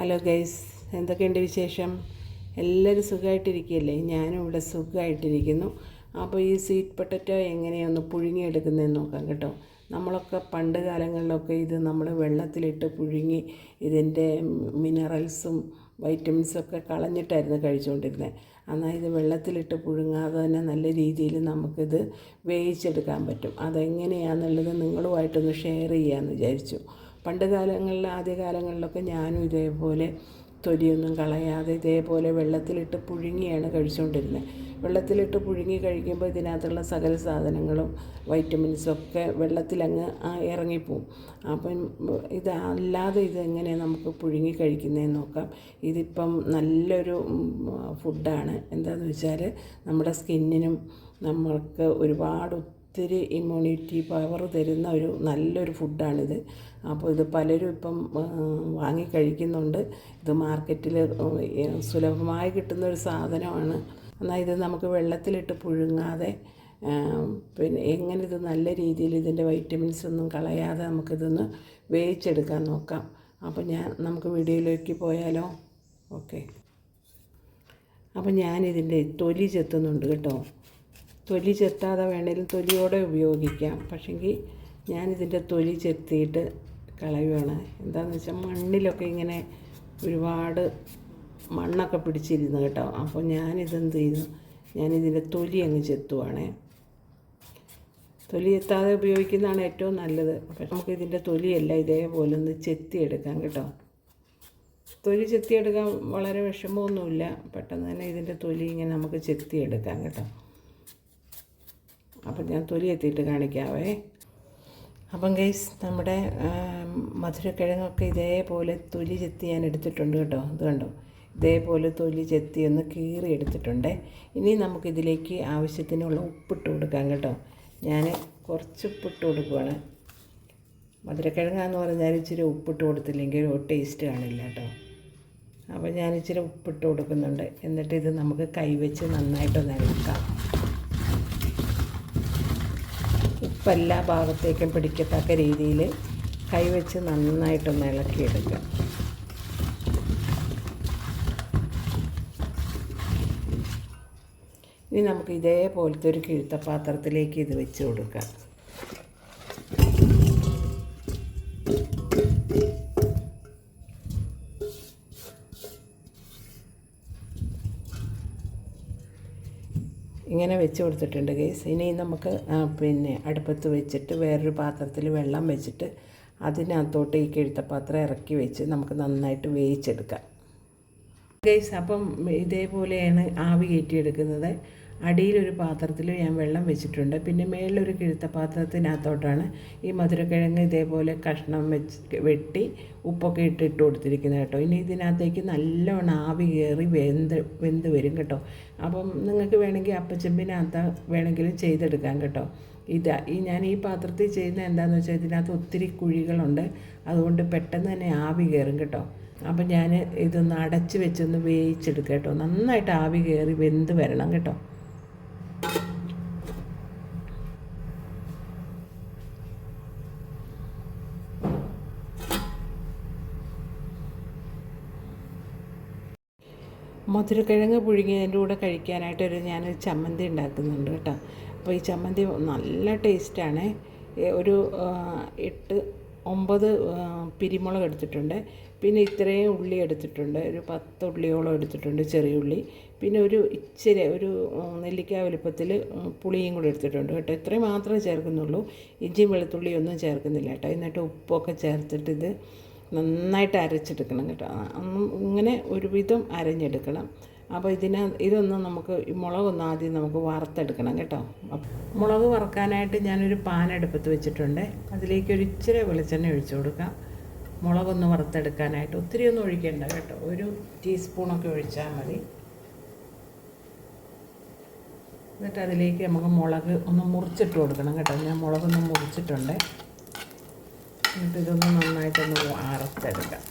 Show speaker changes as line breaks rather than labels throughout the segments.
Hello guys എന്തൊക്കെയുണ്ട് വിശേഷം? എല്ലാവരും സുഖമായിട്ടിരിക്കുകയല്ലേ ഞാനും ഇവിടെ സുഖമായിട്ടിരിക്കുന്നു അപ്പോൾ ഈ സ്വീറ്റ് പൊട്ടറ്റോ എങ്ങനെയൊന്ന് പുഴുങ്ങിയെടുക്കുന്നതെന്ന് നോക്കാം കേട്ടോ. നമ്മളൊക്കെ പണ്ട് കാലങ്ങളിലൊക്കെ ഇത് നമ്മൾ വെള്ളത്തിലിട്ട് പുഴുങ്ങി ഇതിന്റെ മിനറൽസും വൈറ്റമിൻസൊക്കെ കളഞ്ഞിട്ടായിരുന്നു കഴിച്ചുകൊണ്ടിരുന്നത്. എന്നാൽ ഇത് വെള്ളത്തിലിട്ട് പുഴുങ്ങാതെ തന്നെ നല്ല രീതിയിൽ നമുക്കിത് വേവിച്ചെടുക്കാൻ പറ്റും. അതെങ്ങനെയാണെന്നുള്ളത് നിങ്ങളുമായിട്ടൊന്ന് ഷെയർ ചെയ്യാമെന്ന് വിചാരിച്ചു. പണ്ട് കാലങ്ങളിൽ ആദ്യ കാലങ്ങളിലൊക്കെ ഞാനും ഇതേപോലെ തൊലിയൊന്നും കളയാതെ ഇതേപോലെ വെള്ളത്തിലിട്ട് പുഴുങ്ങിയാണ് കഴിച്ചുകൊണ്ടിരുന്നത്. വെള്ളത്തിലിട്ട് പുഴുങ്ങി കഴിക്കുമ്പോൾ ഇതിനകത്തുള്ള സകല സാധനങ്ങളും വൈറ്റമിൻസും ഒക്കെ വെള്ളത്തിലങ്ങ് ഇറങ്ങിപ്പോവും. അപ്പം ഇത് അല്ലാതെ ഇതെങ്ങനെ നമുക്ക് പുഴുങ്ങി കഴിക്കുന്നതെന്ന് നോക്കാം. ഇതിപ്പം നല്ലൊരു ഫുഡാണ് എന്താണെന്ന് വെച്ചാൽ നമ്മുടെ സ്കിന്നിനും നമ്മൾക്ക് ഒരുപാട് ഒത്തിരി ഇമ്മ്യൂണിറ്റി പവർ തരുന്ന ഒരു നല്ലൊരു ഫുഡാണിത് അപ്പോൾ ഇത് പലരും ഇപ്പം വാങ്ങി കഴിക്കുന്നുണ്ട്. ഇത് മാർക്കറ്റിൽ സുലഭമായി കിട്ടുന്ന ഒരു സാധനമാണ്. എന്നാൽ ഇത് നമുക്ക് വെള്ളത്തിലിട്ട് പുഴുങ്ങാതെ പിന്നെ എങ്ങനെ ഇത് നല്ല രീതിയിൽ ഇതിന്റെ വൈറ്റമിൻസ് ഒന്നും കളയാതെ നമുക്കിതൊന്ന് വേവിച്ചെടുക്കാൻ നോക്കാം. അപ്പോൾ ഞാൻ നമുക്ക് വീഡിയോയിലേക്ക് പോയാലോ? ഓക്കെ. അപ്പോൾ ഞാനിതിന്റെ തൊലി ചെത്തുന്നുണ്ട് കേട്ടോ. തൊലി ചെത്താതെ വേണേലും തൊലിയോടെ ഉപയോഗിക്കാം. പക്ഷെങ്കിൽ ഞാനിതിന്റെ തൊലി ചെത്തിയിട്ട് കളയുവാണ്. എന്താണെന്ന് വെച്ചാൽ മണ്ണിലൊക്കെ ഇങ്ങനെ ഒരുപാട് മണ്ണൊക്കെ പിടിച്ചിരുന്നു കേട്ടോ. അപ്പോൾ ഞാനിതെന്ത് ചെയ്തു? ഞാനിതിന്റെ തൊലി അങ്ങ് ചെത്തുവാണേ. തൊലി എത്താതെ ഉപയോഗിക്കുന്നതാണ് ഏറ്റവും നല്ലത്. നമുക്ക് ഇതിന്റെ തൊലിയല്ല ഇതേപോലെ ഒന്ന് ചെത്തിയെടുക്കാം കേട്ടോ. തൊലി ചെത്തിയെടുക്കാൻ വളരെ വിഷമമൊന്നുമില്ല. പെട്ടെന്ന് തന്നെ ഇതിന്റെ തൊലി ഇങ്ങനെ നമുക്ക് ചെത്തിയെടുക്കാം കേട്ടോ. അപ്പം ഞാൻ തൊലി എത്തിയിട്ട് കാണിക്കാവേ. അപ്പം ഗൈസ് നമ്മുടെ മധുരക്കിഴങ്ങൊക്കെ ഇതേപോലെ തൊലി ചെത്തി ഞാൻ എടുത്തിട്ടുണ്ട് കേട്ടോ. ഇത് കണ്ടോ? ഇതേപോലെ തൊലി ചെത്തി ഒന്ന് കീറി എടുത്തിട്ടുണ്ട്. ഇനി നമുക്കിതിലേക്ക് ആവശ്യത്തിനുള്ള ഉപ്പിട്ട് കൊടുക്കാം കേട്ടോ. ഞാൻ കുറച്ച് ഉപ്പിട്ട് കൊടുക്കുവാണ്. മധുരക്കിഴങ്ങാന്ന് പറഞ്ഞാൽ ഇച്ചിരി ഉപ്പിട്ട് കൊടുത്തില്ലെങ്കിൽ ഒരു ടേസ്റ്റ് കാണില്ല കേട്ടോ. അപ്പോൾ ഞാൻ ഇച്ചിരി ഉപ്പിട്ട് കൊടുക്കുന്നുണ്ട്. എന്നിട്ട് ഇത് നമുക്ക് കൈവച്ച് നന്നായിട്ടൊന്ന് ഇളക്കാം. ഉപ്പെല്ലാ ഭാഗത്തേക്കും പിടിക്കത്തക്ക രീതിയിൽ കൈവച്ച് നന്നായിട്ടൊന്ന് ഇളക്കിയെടുക്കുക. ഇനി നമുക്ക് ഇതേപോലത്തെ ഒരു കിഴുത്ത പാത്രത്തിലേക്ക് ഇത് വെച്ച് കൊടുക്കാം. ഇങ്ങനെ വെച്ച് കൊടുത്തിട്ടുണ്ട് ഗൈസ് ഇനി നമുക്ക് പിന്നെ അടുപ്പത്ത് വെച്ചിട്ട് വേറൊരു പാത്രത്തിൽ വെള്ളം വെച്ചിട്ട് അതിനകത്തോട്ട് ഈ കിഴുത്തപ്പാത്രം ഇറക്കി വെച്ച് നമുക്ക് നന്നായിട്ട് വേവിച്ചെടുക്കാം. ഗൈസ് അപ്പം ഇതേപോലെയാണ് ആവി കയറ്റിയെടുക്കുന്നത്. അടിയിലൊരു പാത്രത്തിൽ ഞാൻ വെള്ളം വെച്ചിട്ടുണ്ട്. പിന്നെ മേളിലൊരു കിഴുത്ത പാത്രത്തിനകത്തോട്ടാണ് ഈ മധുരക്കിഴങ്ങ് ഇതേപോലെ കഷ്ണം വെച്ച് വെട്ടി ഉപ്പൊക്കെ ഇട്ട് ഇട്ട് കൊടുത്തിരിക്കുന്നത് കേട്ടോ. ഇനി ഇതിനകത്തേക്ക് നല്ലോണം ആവി കയറി വെന്ത് വെന്ത് വരും കേട്ടോ. അപ്പം നിങ്ങൾക്ക് വേണമെങ്കിൽ അപ്പച്ചെമ്പിനകത്ത് വേണമെങ്കിലും ചെയ്തെടുക്കാം കേട്ടോ. ഇതാ ഈ ഞാൻ ഈ പാത്രത്തിൽ ചെയ്യുന്ന എന്താണെന്ന് വെച്ചാൽ ഇതിനകത്ത് ഒത്തിരി കുഴികളുണ്ട്. അതുകൊണ്ട് പെട്ടെന്ന് തന്നെ ആവി കയറും കേട്ടോ. അപ്പം ഞാൻ ഇതൊന്ന് അടച്ച് വെച്ചൊന്ന് വേവിച്ചെടുക്കാം കേട്ടോ. നന്നായിട്ട് ആവി കയറി വെന്ത് വരണം കേട്ടോ. മധുരക്കിഴങ്ങ് പുഴുങ്ങിയതിന്റെ കൂടെ കഴിക്കാനായിട്ടൊരു ഞാനൊരു ചമ്മന്തി ഉണ്ടാക്കുന്നുണ്ട് കേട്ടോ. അപ്പോൾ ഈ ചമ്മന്തി നല്ല ടേസ്റ്റാണ്. ഒരു എട്ട് ഒമ്പത് പിരിമുളക് എടുത്തിട്ടുണ്ട്. പിന്നെ ഇത്രയും ഉള്ളി എടുത്തിട്ടുണ്ട്. ഒരു പത്ത് ഉള്ളിയോളം എടുത്തിട്ടുണ്ട് ചെറിയ ഉള്ളി. പിന്നെ ഒരു ഇച്ചിരി ഒരു നെല്ലിക്ക വലുപ്പത്തിൽ പുളിയും കൂടി എടുത്തിട്ടുണ്ട് കേട്ടോ. ഇത്രയും മാത്രമേ ചേർക്കുന്നുള്ളൂ. ഇഞ്ചിയും വെളുത്തുള്ളിയും ഒന്നും ചേർക്കുന്നില്ല കേട്ടോ. എന്നിട്ട് ഉപ്പൊക്കെ ചേർത്തിട്ട് ഇത് നന്നായിട്ട് അരച്ചെടുക്കണം കേട്ടോ. ഇങ്ങനെ ഒരുവിധം അരഞ്ഞെടുക്കണം. അപ്പോൾ ഇതിന് ഇതൊന്ന് നമുക്ക് ഈ മുളകൊന്ന് ആദ്യം നമുക്ക് വറുത്തെടുക്കണം കേട്ടോ. മുളക് വറുക്കാനായിട്ട് ഞാനൊരു പാൻ അടുപ്പത്ത് വെച്ചിട്ടുണ്ട്. അതിലേക്ക് ഒരു ഇച്ചിരി വെളിച്ചെണ്ണ ഒഴിച്ചു കൊടുക്കാം. മുളകൊന്ന് വറുത്തെടുക്കാനായിട്ട്. ഒത്തിരി ഒന്നും ഒഴിക്കേണ്ട കേട്ടോ. ഒരു ടീസ്പൂണൊക്കെ ഒഴിച്ചാൽ മതി. എന്നിട്ട് അതിലേക്ക് നമുക്ക് മുളക് ഒന്ന് മുറിച്ചിട്ട് കൊടുക്കണം കേട്ടോ. ഞാൻ മുളകൊന്ന് മുറിച്ചിട്ടുണ്ട്. എന്നിട്ട് ഇതൊന്ന് നന്നായിട്ടൊന്ന് വറുത്തെടുക്കാം.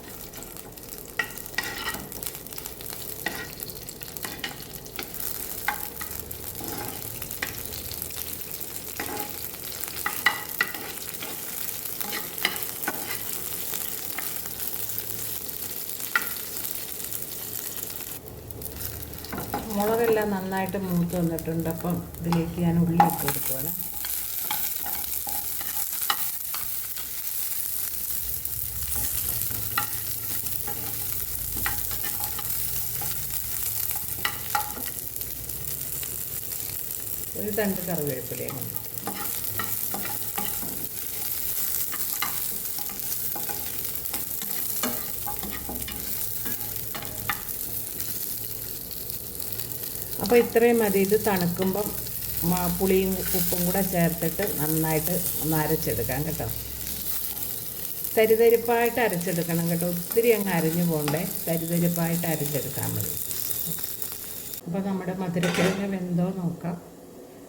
മുളകെല്ലാം നന്നായിട്ട് മൂത്ത് വന്നിട്ടുണ്ട്. അപ്പം ഇതിലേക്ക് ഞാൻ ഉള്ളി ഇട്ട് കൊടുക്കുവാണ്. ഒരു തണ്ട് കറിവേപ്പിലയും അപ്പോൾ ഇത്രയും മതി. ഇത് തണുക്കുമ്പം പുളിയും ഉപ്പും കൂടെ ചേർത്തിട്ട് നന്നായിട്ട് ഒന്ന് അരച്ചെടുക്കാം കേട്ടോ. തരിതരിപ്പായിട്ട് അരച്ചെടുക്കണം കേട്ടോ. ഒത്തിരി അങ്ങ് അരഞ്ഞു പോകണ്ടേ തരിതരിപ്പായിട്ട് അരച്ചെടുക്കാൻ മതി. അപ്പോൾ നമ്മുടെ മധുരക്കിഴങ്ങ് വെന്തോ നോക്കാം.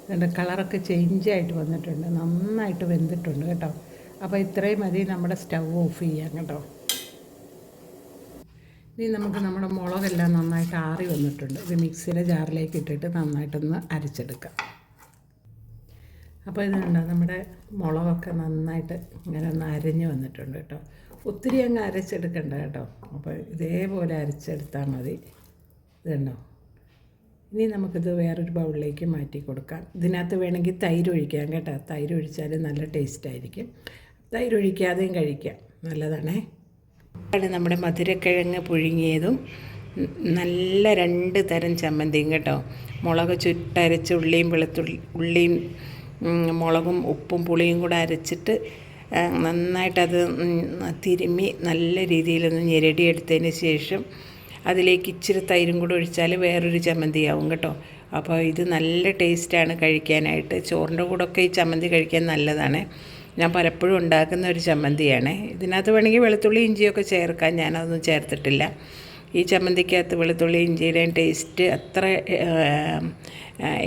ഇതിന്റെ കളറൊക്കെ ചേഞ്ചായിട്ട് വന്നിട്ടുണ്ട്. നന്നായിട്ട് വെന്തിട്ടുണ്ട് കേട്ടോ. അപ്പോൾ ഇത്രയും മതി. നമ്മുടെ സ്റ്റൗ ഓഫ് ചെയ്യാം കേട്ടോ. ഇനി നമുക്ക് നമ്മുടെ മുളകെല്ലാം നന്നായിട്ട് ആറി വന്നിട്ടുണ്ട്. ഇത് മിക്സിയുടെ ജാറിലേക്ക് ഇട്ടിട്ട് നന്നായിട്ടൊന്ന് അരച്ചെടുക്കാം. അപ്പോൾ ഇതുണ്ടോ? നമ്മുടെ മുളകൊക്കെ നന്നായിട്ട് ഇങ്ങനെ ഒന്ന് അരഞ്ഞ് വന്നിട്ടുണ്ട് കേട്ടോ. ഒത്തിരി അങ്ങ് അരച്ചെടുക്കണ്ട കേട്ടോ. അപ്പോൾ ഇതേപോലെ അരച്ചെടുത്താൽ മതി. ഇതുണ്ടോ? ഇനി നമുക്കിത് വേറൊരു ബൗളിലേക്ക് മാറ്റി കൊടുക്കാം. ഇതിനകത്ത് വേണമെങ്കിൽ തൈര് ഒഴിക്കാം കേട്ടോ. തൈര് ഒഴിച്ചാൽ നല്ല ടേസ്റ്റ് ആയിരിക്കും. തൈര് ഒഴിക്കാതെയും കഴിക്കാം. നല്ലതാണേ. ആണ് നമ്മുടെ മധുരക്കിഴങ്ങ് പുഴുങ്ങിയതും. നല്ല രണ്ട് തരം ചമ്മന്തിയും കേട്ടോ. മുളക് ചുട്ടരച്ച് ഉള്ളിയും വെളുത്തുള്ളി ഉള്ളിയും മുളകും ഉപ്പും പുളിയും കൂടെ അരച്ചിട്ട് നന്നായിട്ടത് തിരുമ്മി നല്ല രീതിയിലൊന്ന് ഞെരടിയെടുത്തതിന് ശേഷം അതിലേക്ക് ഇച്ചിരി തൈരും കൂടെ ഒഴിച്ചാൽ വേറൊരു ചമ്മന്തിയാവും കേട്ടോ. അപ്പോൾ ഇത് നല്ല ടേസ്റ്റാണ് കഴിക്കാനായിട്ട്. ചോറിന്റെ കൂടെ ഒക്കെ ഈ ചമ്മന്തി കഴിക്കാൻ നല്ലതാണ്. ഞാൻ പലപ്പോഴും ഉണ്ടാക്കുന്ന ഒരു ചമ്മന്തിയാണ്. ഇതിനകത്ത് വേണമെങ്കിൽ വെളുത്തുള്ളി ഇഞ്ചിയൊക്കെ ചേർക്കാം. ഞാനതൊന്നും ചേർത്തിട്ടില്ല. ഈ ചമ്മന്തിക്കകത്ത് വെളുത്തുള്ളി ഇഞ്ചിയുടെയും ടേസ്റ്റ് അത്ര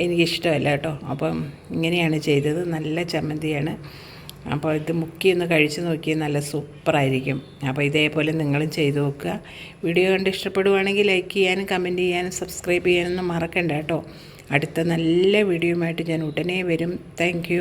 എനിക്കിഷ്ടമല്ല കേട്ടോ. അപ്പം ഇങ്ങനെയാണ് ചെയ്തത്. നല്ല ചമ്മന്തിയാണ്. അപ്പോൾ ഇത് മുക്കി ഒന്ന് കഴിച്ച് നോക്കി നല്ല സൂപ്പറായിരിക്കും. അപ്പോൾ ഇതേപോലെ നിങ്ങളും ചെയ്തു നോക്കുക. വീഡിയോ കണ്ട് ഇഷ്ടപ്പെടുവാണെങ്കിൽ ലൈക്ക് ചെയ്യാനും കമന്റ് ചെയ്യാനും സബ്സ്ക്രൈബ് ചെയ്യാനൊന്നും മറക്കണ്ട കേട്ടോ. അടുത്ത നല്ല വീഡിയോയുമായിട്ട് ഞാൻ ഉടനെ വരും. താങ്ക്